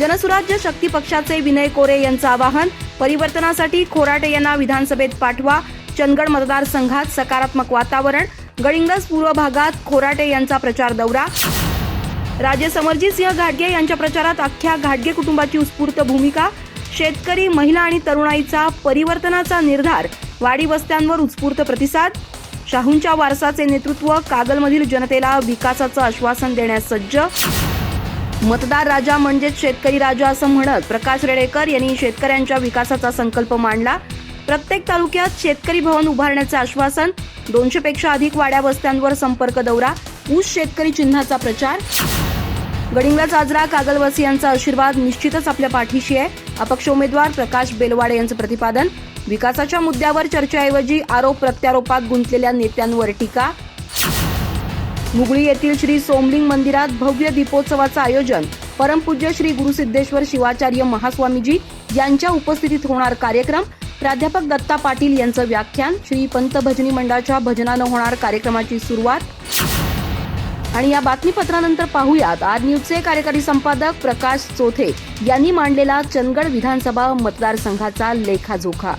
जनसुराज्य शक्ती पक्षाचे विनय कोरे यांचं आवाहन परिवर्तनासाठी खोराटे यांना विधानसभेत पाठवा चंदगड मतदारसंघात सकारात्मक वातावरण गडिंग्लज पूर्व भागात खोराटे यांचा प्रचार दौरा. राजे समरजित सिंह घाटगे यांच्या प्रचारात अख्ख्या घाटगे कुटुंबाची उत्स्फूर्त भूमिका शेतकरी महिला आणि तरुणाईचा परिवर्तनाचा निर्धार वाडी वस्त्यांवर उत्स्फूर्त प्रतिसाद शाहूंच्या वारसाचे नेतृत्व कागलमधील जनतेला विकासाचं आश्वासन देण्यास सज्ज. मतदार राजा म्हणजेच शेतकरी राजा असं म्हणत प्रकाश रेडेकर यांनी शेतकऱ्यांच्या विकासाचा संकल्प मांडला. प्रत्येक तालुक्यात शेतकरी भवन उभारण्याचे आश्वासन दोनशे पेक्षा अधिक वाड्या वस्त्यांवर संपर्क दौरा ऊस शेतकरी चिन्हाचा प्रचार. गडिंगला आजरा कागलवासियांचा आशीर्वाद निश्चितच आपल्या पाठीशी आहे. अपक्ष उमेदवार प्रकाश बेलवाडे यांचं प्रतिपादन. विकासाच्या मुद्द्यावर चर्चेऐवजी आरोप प्रत्यारोपात गुंतलेल्या नेत्यांवर टीका. मुगळी येथील श्री सोमलिंग मंदिरात भव्य दीपोत्सवाचं आयोजन. परमपूज्य श्री गुरुसिद्धेश्वर शिवाचार्य महास्वामीजी यांच्या उपस्थितीत होणार कार्यक्रम. प्राध्यापक दत्ता पाटील यांचं व्याख्यान. श्री पंत भजनी मंडळाच्या भजनानं होणार कार्यक्रमाची सुरुवात. आणि या बातमीपत्रानंतर पाहूयात. आज न्यूजचे कार्यकारी संपादक प्रकाश चोथे यांनी मांडलेला चंदगड विधानसभा मतदारसंघाचा लेखाजोखा.